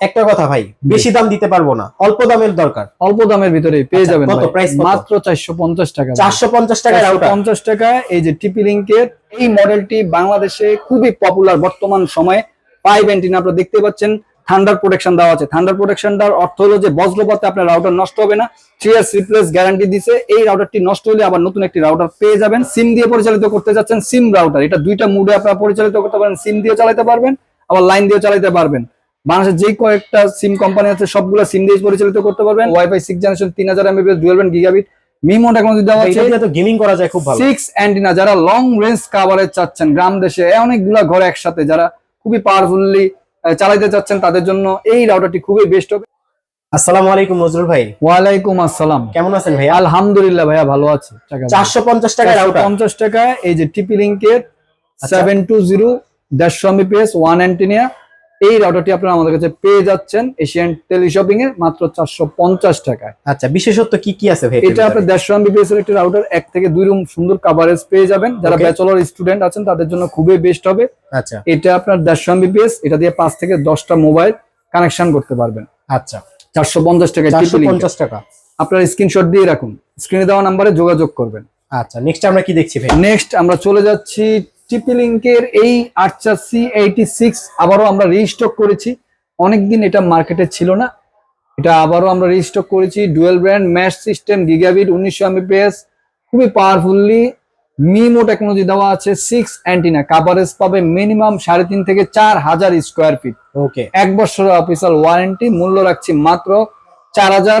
একটা কথা ভাই বেশি দাম দিতে পারব না অল্প দামের দরকার। অল্প দামের ভিতরে পেয়ে আচ্ছা, যাবেন কত? কত? মাত্র চারশো পঞ্চাশ টাকা ভাই। চারশো পঞ্চাশ টাকার রাউটার টাকায় এই যে টিপি লিঙ্কের এই মডেলটি বাংলাদেশে খুবই পপুলার বর্তমান সময়ে। ফাইভ এন্টিন আপনারা দেখতে পাচ্ছেন থান্ডার প্রোটেকশন দেওয়া আছে। থান্ডার প্রোটেকশনটার অর্থ হলো যে বজ্রপাতে আপনার রাউটার নষ্ট হবে না। থ্রি ইয়ার্স রিপ্লেস গ্যারান্টি দিছে। এই রাউটারটি নষ্ট হলে আবার নতুন একটি রাউটার পেয়ে যাবেন। সিম দিয়ে পরিচালিত করতে যাচ্ছেন সিম রাউটার এটা দুইটা মুডে আপনারা পরিচালিত করতে পারেন সিম দিয়ে চালাতে পারবেন আবার লাইন দিয়ে চালাতে পারবেন। বাংলাদেশের যে কয়েকটা সিম কোম্পানি আছে সবগুলো সিম দিয়ে পরিচালিত করতে পারবেন। ওয়াইফাই সিক্স জেনারেশন তিন হাজার Mbps dual band gigabit MIMO technology দেওয়া আছে। এটা তো গেমিং করা যায় খুব ভালো। সিক্স অ্যান্টিনা যারা লং রেঞ্জ কাভারেজ চাচ্ছেন গ্রাম দেশে অনেকগুলা ঘরে একসাথে যারা খুবই পাওয়ারফুলি চালাইতে চাচ্ছেন তাদের জন্য এই রাউটারটি খুবই বেস্ট হবে। আসসালামু আলাইকুম নজরুল ভাই। ওয়ালাইকুম আসসালাম। কেমন আছেন ভাইয়া? আলহামদুলিল্লাহ ভাইয়া ভালো আছে। রাউটার পঞ্চাশ টাকায় এই যে টিপি এমবিপিএস এই রাউটারটি আপনারা আমাদের কাছে পেয়ে যাচ্ছেন এশিয়ান টেলিশপিং এর মাত্র চারশো পঞ্চাশ টাকায়। আচ্ছা বিশেষত্ব কি কি আছে ভাই? এটা আপনার দেড়শো এমবিপিএস এর একটি রাউটার এক থেকে দুই রুম সুন্দর কাভারেজ পেয়ে যাবেন। যারা. ব্যাচেলর স্টুডেন্ট আছেন তাদের জন্য খুবই বেস্ট হবে। আচ্ছা। এটা আপনার দেড়শো এমবিপিএস এটা দিয়ে পাঁচ থেকে দশটা মোবাইল কানেকশন করতে পারবেন। আচ্ছা। চারশো পঞ্চাশ টাকা চারশো পঞ্চাশ টাকা। আপনার স্ক্রিনশট দিয়ে রাখুন। স্ক্রিনে দেওয়া নাম্বারে যোগাযোগ করবেন। আচ্ছা নেক্সট আমরা কি দেখছি ভাই? নেক্সট আমরা চলে যাচ্ছি টিপি লিঙ্কের এই আটচা সি এইটি সিক্স আবারও আমরা রিস্টক করেছি। অনেকদিন এটা মার্কেটে ছিল না। এটা আবারও আমরা রিস্টক করেছি। Dual brand mesh system gigabit উনিশশো এমবিপিএস খুবই পাওয়ারফুল্লি মিমো টেকনোলজি দেওয়া আছে সিক্স অ্যান্টিনা কাভারেজ পাবে মিনিমাম সাড়ে তিন থেকে চার হাজার স্কোয়ার ফিট ওকে এক বছরের অফিসিয়াল ওয়ারেন্টি মূল্য রাখছি মাত্র চার হাজার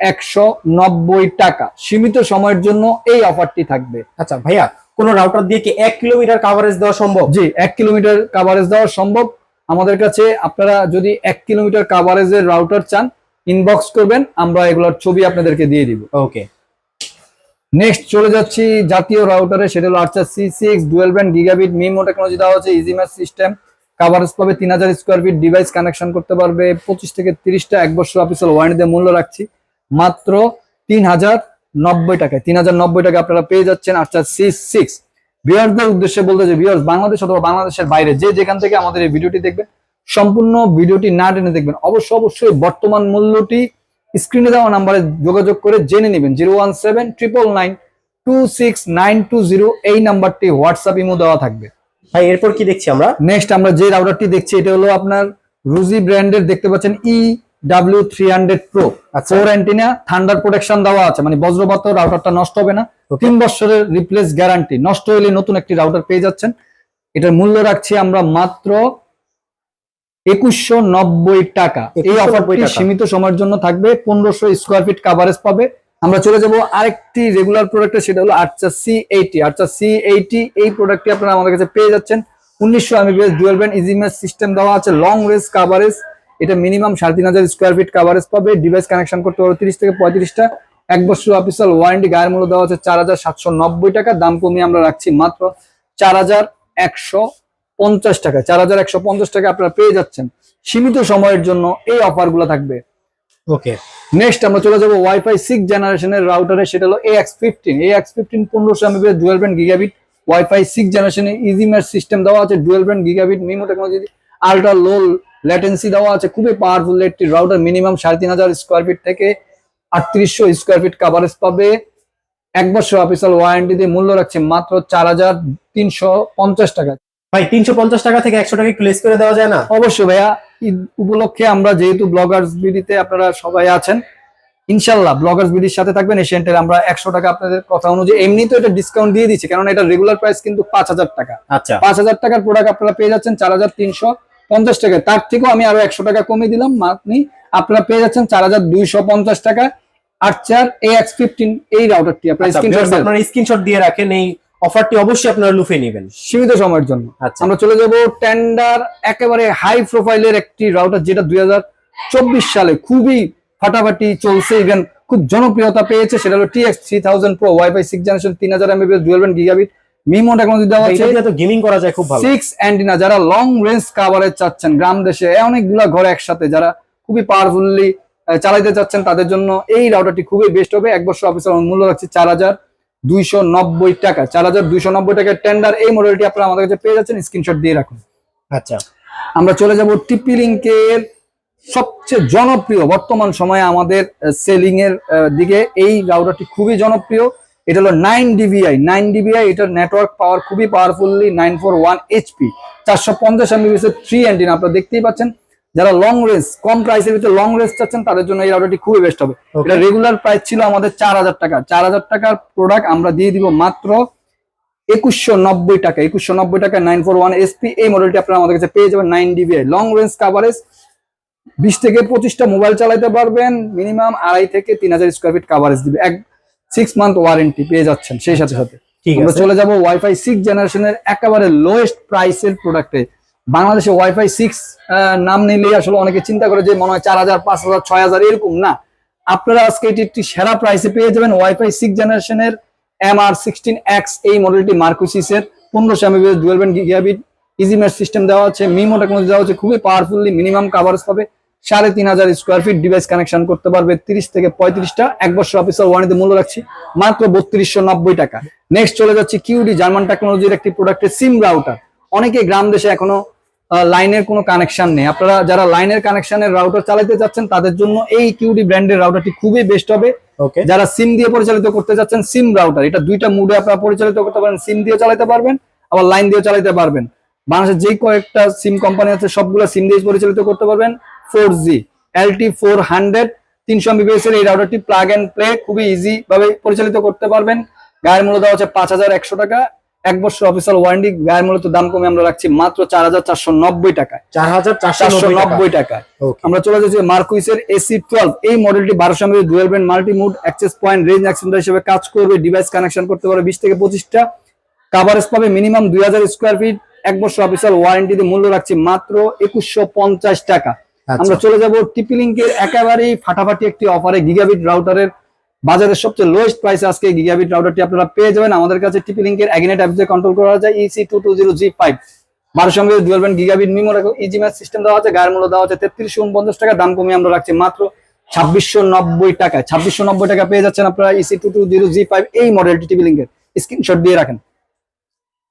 একশো নব্বই টাকা। সীমিত সময়ের জন্য এই অফারটি থাকবে। আচ্ছা ভাইয়া কোন রাউটার দিয়ে কি এক কিলোমিটার কাভারেজ দেওয়া সম্ভব? জি এক কিলোমিটার কাভারেজ দেওয়া সম্ভব। আমাদের কাছে আপনারা যদি এক কিলোমিটার কাভারেজের রাউটার চান ইনবক্স করবেন আমরা এগুলোর ছবি আপনাদেরকে দিয়ে দিব। ওকে নেক্সট চলে যাচ্ছি জাতীয় রাউটারে সেটা হলো Archer C six dual band gigabit MIMO technology দেওয়া হচ্ছে ইজি ম্যাচ সিস্টেম কাভারেজ পাবে তিন হাজার স্কোয়ার ফিট ডিভাইস কানেকশন করতে পারবে। পঁচিশ থেকে তিরিশটা এক বছর অফিসিয়াল ওয়ারেন্টি দিয়ে মূল্য রাখছি। মাত্র তিন হাজার নব্বই টাকায় তিন হাজার নব্বই টাকা আপনারা পেয়ে যাচ্ছেন আর্চার সি সিক্স বিয়ার্সদের উদ্দেশ্যে বলতে যে বিয়ার্স বাংলাদেশ অথবা বাংলাদেশের বাইরে যে যেখান থেকে আমাদের এই ভিডিওটি দেখবেন সম্পূর্ণ ভিডিওটি না টেনে দেখবেন। অবশ্য অবশ্যই বর্তমান মূল্যটি স্ক্রিনে দেওয়া নাম্বারে যোগাযোগ করে জেনে নেবেন। Zero one seven triple nine two six nine two zero এই নাম্বারটি হোয়াটসঅ্যাপ ইমো দেওয়া থাকবে। ভাই এরপর কি দেখছি আমরা? নেক্সট আমরা যে রাউটারটি দেখছি এটা হলো আপনার রুজি ব্র্যান্ডের দেখতে পাচ্ছেন E W three hundred pro আচ্ছা। ফোর অ্যান্টিনা থান্ডার প্রোটেকশন দেওয়া আছে। মানে বজ্রপাত রাউটারটা নষ্ট হবে না। তিন বছরের রিপ্লেস গ্যারান্টি নষ্ট হলে নতুন একটি রাউটার পেয়ে যাচ্ছেন। এটার মূল্য রাখছি আমরা মাত্র একুশশো নব্বই টাকা। এই অফারটি সীমিত সময়ের জন্য থাকবে। পনেরোশো স্কোয়ার ফিট কাভারেজ পাবে। আমরা চলে যাব আরেকটি রেগুলার প্রোডাক্টে সেটা হলো আটচা সি এইটি আটচা সি এইটি এই প্রোডাক্টটি আপনারা আমাদের কাছে পেয়ে যাচ্ছেন। উনিশশো MBS dual band EasyMesh system দেওয়া আছে। লং রেঞ্জ কাভারেজ এটা মিনিমাম সাড়ে তিন হাজার স্কোয়ার ফিট কাভারেজ পাবে ডিভাইস কানেকশন করতে পারবে তিরিশ থেকে পঁয়ত্রিশটা। এক বছর অফিসিয়াল ওয়ারেন্টি গায়ের মূল্য দেওয়া আছে চার হাজার সাতশো নব্বই টাকা দাম কমিয়ে আমরা রাখছি মাত্র চার হাজার একশো পঞ্চাশ টাকা চার হাজার একশো পঞ্চাশ টাকা আপনারা পেয়ে যাচ্ছেন। সীমিত সময়ের জন্য এই অফারগুলো থাকবে। ওকে নেক্সট আমরা চলে যাব ওয়াইফাই সিক্স জেনারেশনের রাউটারে সেটা হলো A X fifteen A X fifteen পনেরোশো MBS dual band gigabit WiFi six জেনারেশনের ইজি ম্যাচ সিস্টেম দেওয়া আছে dual band gigabit MIMO technology ultra low latency দেওয়া আছে খুবই পাওয়ারফুল একটি রাউটার মিনিমাম সাড়ে তিন হাজার স্কোয়ার ফিট থেকে আটত্রিশশো স্কোয়ার ফিট কাভারেজ পাবে। এক বছর অফিসিয়াল ওয়ারেন্টি দিয়ে মূল্য রাখছে মাত্র চার হাজার তিনশো পঞ্চাশ টাকা। ভাই তিনশো পঞ্চাশ টাকা থেকে একশো টাকা প্লেস করে দেওয়া যায় না? অবশ্যই ভাইয়া ঈদ উপলক্ষে আমরা যেহেতু ব্লগার্স বিডিতে আপনারা সবাই আছেন ইনশাল্লাহ ব্লগার্স বিডির সাথে থাকবেন এশিয়ানটের আমরা একশো টাকা আপনাদের কথা অনুযায়ী এমনি তো এটা ডিসকাউন্ট দিয়ে দিচ্ছি কারণ এটা রেগুলার প্রাইস কিন্তু পাঁচ হাজার টাকা। আচ্ছা। পাঁচ হাজার টাকার প্রোডাক্ট আপনারা পেয়ে যাচ্ছেন চার হাজার তিনশো পঞ্চাশ টাকা। তার থেকেও আমি আরও একশো টাকা কমিয়ে দিলাম। আপনি আপনারা পেয়ে যাচ্ছেন চার হাজার দুইশো পঞ্চাশ টাকা। আর চার এ এক্স ফিফটিন এই রাউটারটি আপনার স্ক্রিনশট আপনারা স্ক্রিনশট দিয়ে রাখেন। এই অফারটি অবশ্যই আপনারা লুফে নেবেন। সীমিত সময়ের জন্য। আচ্ছা। আমরা চলে যাব টেন্ডার একেবারে হাই প্রোফাইলের একটি রাউটার যেটা দুই হাজার চব্বিশ সালে খুবই ফাটাফাটি চলছে। ইভেন খুব জনপ্রিয়তা পেয়েছে সেটা হলো TX three thousand pro WiFi six generation তিন হাজার MBS dual band gigabit MIMO technology দেওয়া এটা আছে দিয়ে তো গেমিং করা যায় খুব ভালো। সিক্স অ্যান্টিনা যারা লং রেঞ্জ কাভারেজ চাচ্ছেন গ্রাম দেশে অনেকগুলা ঘরে একসাথে যারা খুবই পাওয়ারফুলি চালাইতে চাচ্ছেন তাদের জন্য এই রাউটারটি খুবই বেস্ট হবে। এক বছর অফিসের মূল্য রাখছে চার হাজার দুইশো নব্বই টাকা। চার হাজার দুইশো নব্বই টাকার টেন্ডার এই মডেলটি আপনারা আমাদের কাছে পেয়ে যাচ্ছেন স্ক্রিনশট দিয়ে রাখুন। আচ্ছা। আমরা চলে যাব টিপি লিঙ্কের সবচেয়ে জনপ্রিয় বর্তমান সময়ে আমাদের সেলিং এর দিকে। এই রাউটারটি খুবই জনপ্রিয়। এটা হলো নাইন ডিবিআই নাইন ডিবিআই এটার নেটওয়ার্ক পাওয়ার খুবই powerfully nine four one HP চারশো পঞ্চাশ এমবিবিএস এর থ্রি এন্টিন আপনারা দেখতেই পাচ্ছেন। যারা লং রেঞ্জ কম প্রাইসের ভিতরে লং রেঞ্জ চাচ্ছেন তাদের জন্য এই রাউটারটি খুবই বেস্ট হবে। এটা রেগুলার প্রাইস ছিল আমাদের চার হাজার টাকা। চার হাজার টাকার প্রোডাক্ট আমরা দিয়ে দিব মাত্র একুশশো নব্বই টাকা। একুশশো নব্বই টাকা নাইন ফোর ওয়ান এসপি এই মডেলটি আপনারা আমাদের কাছে পেয়ে যাবেন nine dBi long range coverage বিশ থেকে পঁচিশটা মোবাইল চালাতে পারবেন মিনিমাম আড়াই থেকে তিন হাজার স্কোয়ার ফিট কাভারেজ দিবে। এক সিক্স মান্থ ওয়ারেন্টি পেয়ে যাচ্ছেন সেই সাথে সাথে। ঠিক আমরা আছে। চলে যাব ওয়াইফাই সিক্স জেনারেশনের একেবারে লোয়েস্ট প্রাইসের প্রোডাক্টে বাংলাদেশে ওয়াইফাই সিক্স নাম নিলেই আসলে অনেকে চিন্তা করে যে মনে হয় চার হাজার পাঁচ হাজার ছয় হাজার এরকম না। আপনারা আজকে এটি একটি সেরা প্রাইসে পেয়ে যাবেন ওয়াইফাই সিক্স জেনারেশনের এম আর সিক্সটিন এক্স এই মডেলটি মার্কুসিসের পনেরোশো এমবিবিএস ডুয়েল ব্যান্ড গিগাবিট ইজিমের সিস্টেম দেওয়া হচ্ছে মিমো টেকনোলজি দেওয়া হচ্ছে খুবই পাওয়ারফুলি মিনিমাম কাভারেজ পাবে। সাড়ে তিন হাজার স্কোয়ার ফিট ডিভাইস কানেকশন করতে পারবে তিরিশ থেকে পঁয়ত্রিশটা। এক বছর অফিসিয়াল ওয়ারেন্টি মূল্য রাখছি মাত্র বত্রিশশো নব্বই টাকা। নেক্সট চলে যাচ্ছে কিউডি জার্মান টেকনোলজির একটি প্রোডাক্টের সিম রাউটার অনেকে গ্রাম দেশে এখনও লাইনের কোনো কানেকশন নেই। আপনারা যারা লাইনের কানেকশনের রাউটার চালাতে যাচ্ছেন তাদের জন্য এই কিউডি ব্র্যান্ডের রাউটারটি খুবই বেস্ট হবে। ওকে যারা সিম দিয়ে পরিচালিত করতে যাচ্ছেন সিম রাউটার এটা দুইটা মুডে আপনারা পরিচালিত করতে পারেন। সিম দিয়ে চালাতে পারবেন আবার লাইন দিয়ে চালাতে পারবেন। বাংলাদেশের যে কয়েকটা সিম কোম্পানি আছে সবগুলো সিম দিয়ে পরিচালিত করতে পারবেন। Four G LTE four hundred তিনশো এমবিবিএস এর এই রাউটারটি প্লাগ এন্ড প্লে খুবই ইজি ভাবে পরিচালিত করতে পারবেন। গায়ের মূল্য দেওয়া হচ্ছে পাঁচ হাজার একশো টাকা। এক বছর অফিসিয়াল ওয়ারেন্টি গায়ের মূল্য তো দাম কমে আমরা রাখছি মাত্র চার হাজার চারশো নব্বই টাকায় চার হাজার চারশো নব্বই ওকে আমরা চলে যাচ্ছি মার্কুইসের এসি টুয়েলভ এই মডেলটি বারোশো MB dual band multi mode access point range extender হিসেবে কাজ করবে ডিভাইস কানেকশন করতে পারবে বিশ থেকে পঁচিশটা। কাভারেজ পাবে মিনিমাম দুই হাজার স্কোয়ার ফিট এক বছর অফিসিয়াল ওয়ারেন্টিতে মূল্য রাখছি মাত্র একুশশো পঞ্চাশ টাকা। আমরা চলে যাব টিপি লিঙ্কের একেবারেই ফাটাফাটি একটি অফারে গিগাবিট রাউটারের বাজারের সবচেয়ে লোয়েস্ট প্রাইসে আজকে গিগাবিট রাউটারটি আপনারা পেয়ে যাবেন। আমাদের কাছে টিপি লিঙ্কের অ্যাগিনেট অ্যাপ দিয়ে কন্ট্রোল করা যায় EC two two zero G five বারোশো সঙ্গে dual band gigabit MIMO easy mesh system দেওয়া আছে, গায়ের মূল্য দেওয়া আছে তেত্রিশশো উনপঞ্চাশ টাকা, দাম কমিয়ে আমরা রাখছি মাত্র ছাব্বিশশো নব্বই টাকায়। ছাব্বিশশো নব্বই টাকা পেয়ে যাচ্ছেন আপনারা EC two two zero G five এই মডেলটি টিপি লিঙ্কের। স্ক্রিনশট দিয়ে রাখেন।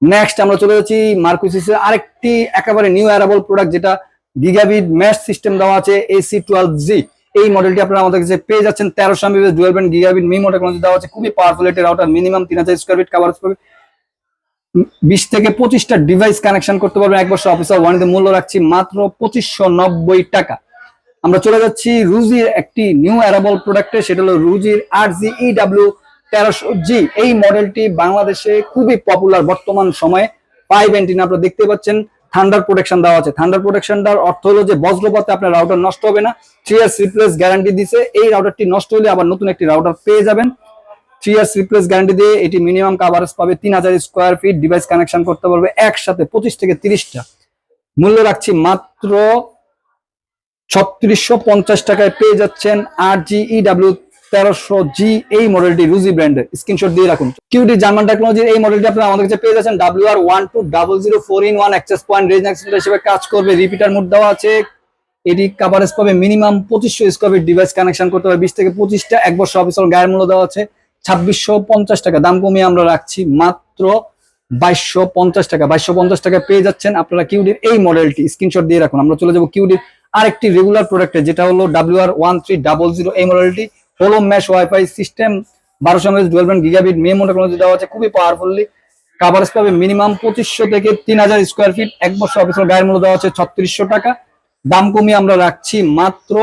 নেক্সট আমরা চলে যাচ্ছি মার্কুসিসের আরেকটি একেবারে নিউ অ্যারাবল প্রোডাক্ট যেটা গিগাবিট ম্যাশ সিস্টেম দেওয়া আছে এসি টুয়েলভ জি এই মডেলটি আপনারা আমাদের কাছে পেয়ে যাচ্ছেন। তেরোশো MBS dual band gigabit MIMO technology দেওয়া আছে। খুবই পাওয়ারফুল একটি রাউটার মিনিমাম তিন হাজার স্কোয়ার ফিট কাভারেজ পাবে। বিশ থেকে পঁচিশটা ডিভাইস কানেকশন করতে পারবেন। এক বছর অফিসিয়াল ওয়ারেন্টি মূল্য রাখছি মাত্র পঁচিশশো নব্বই টাকা। আমরা চলে যাচ্ছি রুজির একটি নিউ অ্যারাবল প্রোডাক্টে সেটা হলো রুজির আর জি ই ডাব্লিউ তেরোশো জি এই মডেলটি বাংলাদেশে খুবই পপুলার বর্তমান সময়ে। ফাইভ এন্টিন আপনারা দেখতে পাচ্ছেন। থান্ডার প্রোটেকশন দেওয়া আছে। থান্ডার প্রোটেকশনটার অর্থ হলো যে বজ্রপাতে আপনার রাউটার নষ্ট হবে না। থ্রি ইয়ার্স রিপ্লেস গ্যারান্টি দিছে। এই রাউটারটি নষ্ট হলে আবার নতুন একটি রাউটার পেয়ে যাবেন। থ্রি ইয়ার্স রিপ্লেস গ্যারান্টি দিয়ে এটি মিনিমাম কাভারেজ পাবে তিন হাজার স্কোয়ার ফিট ডিভাইস কানেকশন করতে পারবে একসাথে পঁচিশ থেকে তিরিশটা। মূল্য রাখছি মাত্র ছত্রিশশো পঞ্চাশ টাকায় পেয়ে যাচ্ছেন আর জি ই ডাব্লিউ তেরোশো জি এই মডেলটি রুজি ব্র্যান্ডের স্ক্রিনশট দিয়ে রাখুন। কিউটি জার্মান টেকনোলজির এই মডেলটি আপনারা আমাদের কাছে পেয়ে যাচ্ছেন। W R one two double zero four in one access point range extender হিসেবে কাজ করবে। রিপিটার মোড দেওয়া আছে। এটি কাভারেজ পাবে মিনিমাম পঁচিশশো স্কোয়ার ডিভাইস কানেকশন করতে হবে। বিশ থেকে পঁচিশটা, এক বছর অফিসিয়াল গায়ের মূল্য দেওয়া আছে। ছাব্বিশশো পঞ্চাশ টাকা। দাম কমিয়ে আমরা রাখছি মাত্র বাইশশো পঞ্চাশ টাকা। বাইশশো পঞ্চাশ টাকা পেয়ে যাচ্ছেন আপনারা কিউডির এই মডেলটি স্ক্রিনশট দিয়ে রাখুন। আমরা চলে যাব কিউডির আরেকটি রেগুলার প্রোডাক্টে যেটা হলো W R one three double zero এই মডেলটি হলো ম্যাশ ওয়াইফাই সিস্টেম বারোশো MS band gigabit MIMO technology দেওয়া আছে, খুবই পাওয়ারফুলি কাভারেজ পাবে মিনিমাম পঁচিশশো থেকে তিন হাজার স্কোয়ার ফিট এক বছর অফিসের গায়ের মূল্য দেওয়া আছে ছত্রিশশো টাকা। দাম কমিয়ে আমরা রাখছি মাত্র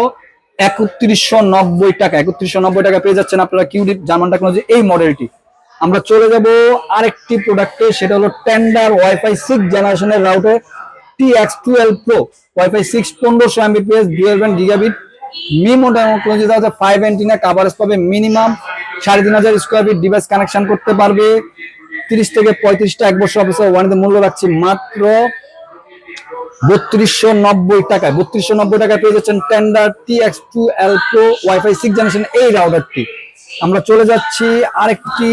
একত্রিশশো নব্বই টাকা। একত্রিশশো নব্বই টাকা পেয়ে যাচ্ছেন আপনারা কিউডি জার্মান টেকনোলজি এই মডেলটি আমরা চলে যাব আরেকটি প্রোডাক্টে সেটা হলো টেন্ডার ওয়াইফাই সিক্স জেনারেশনের router T X twelve pro WiFi six পনেরোশো Mbps dual band gigabit MIMO technology দেওয়া আছে ফাইভ এন্টিনা কাভারেজ পাবে মিনিমাম সাড়ে তিন হাজার স্কোয়ার ফিট ডিভাইস কানেকশন করতে পারবে। তিরিশ থেকে পঁয়ত্রিশটা এক বছর অফিসে ওয়ারেন্টি মূল্য রাখছি মাত্র বত্রিশশো নব্বই টাকায়। বত্রিশশো নব্বই টাকায় পেয়ে যাচ্ছেন Tenda T X two L WiFi six generation এই রাউটারটি আমরা চলে যাচ্ছি আরেকটি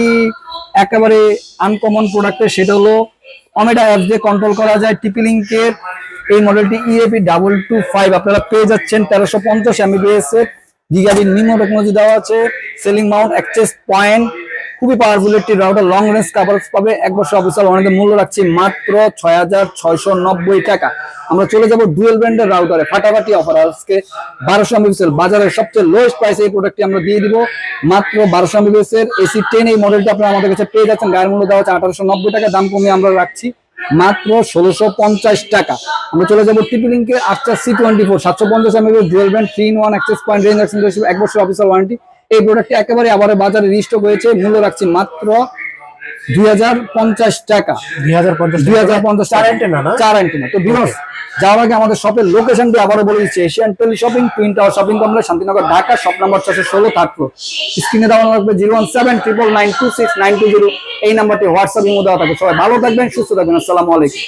একেবারে আনকমন প্রোডাক্টে সেটা হলো অমেডা অ্যাপ দিয়ে কন্ট্রোল করা যায় টিপি লিঙ্কের এই মডেলটি ইএপি ডাবল টু ফাইভ আপনারা পেয়ে যাচ্ছেন তেরোশো পঞ্চাশ এমবিবিএস এর গিগাবিট মিমো টেকনোলজি দেওয়া আছে সেলিং মাউন্ট অ্যাক্সেস পয়েন্ট খুবই পাওয়ারফুল একটি রাউটার লং রেঞ্জ কাভারেজ পাবে। এক বছর অফিসিয়াল ওয়ারেন্টি মূল্য রাখছি মাত্র ছয় হাজার ছয়শো নব্বই টাকা। আমরা চলে যাব ডুয়েল ব্র্যান্ডের রাউটারে ফাটাফাটি অফার আজকে বারোশো এমবিপিএস বাজারের সবচেয়ে লোয়েস্ট প্রাইসে এই প্রোডাক্টটি আমরা দিয়ে দিব মাত্র বারোশো এমবিপিএস এর। এসি টেন এই মডেলটি আপনারা আমাদের কাছে পেয়ে যাচ্ছেন। গায়ের মূল্য দেওয়া হচ্ছে আঠারোশো নব্বই টাকা। দাম কমিয়ে আমরা রাখছি মাত্র ষোলোশো পঞ্চাশ টাকা। আমরা চলে যাব টিপি লিঙ্কে আটটা সি টোয়েন্টি ফোর সাতশো পঞ্চাশ Mbps dual band three in one access point range access এক বছর অফিসার ওয়ারেন্টি এই প্রোডাক্টটি একেবারে আবার বাজারে রিস্টক হয়েছে। মূল্য রাখছি মাত্র দুই হাজার পঞ্চাশ টাকা। চার অ্যান্টেনা না? চার অ্যান্টেনা তো বিনস যাওয়ার আগে আমাদের শপের লোকেশনটি আবারও বলে দিচ্ছি Asian tele shopping twin tower shopping complex Shantinagar Dhaka shop number ছশো ষোলো থার্ড ফ্লোর স্ক্রিনে দেওয়া রাখবে zero one seven triple nine two six nine two zero এই নাম্বারটি হোয়াটসঅ্যাপ ইমো দেওয়া থাকবে। সবাই ভালো থাকবেন সুস্থ থাকবেন। আসসালামু আলাইকুম।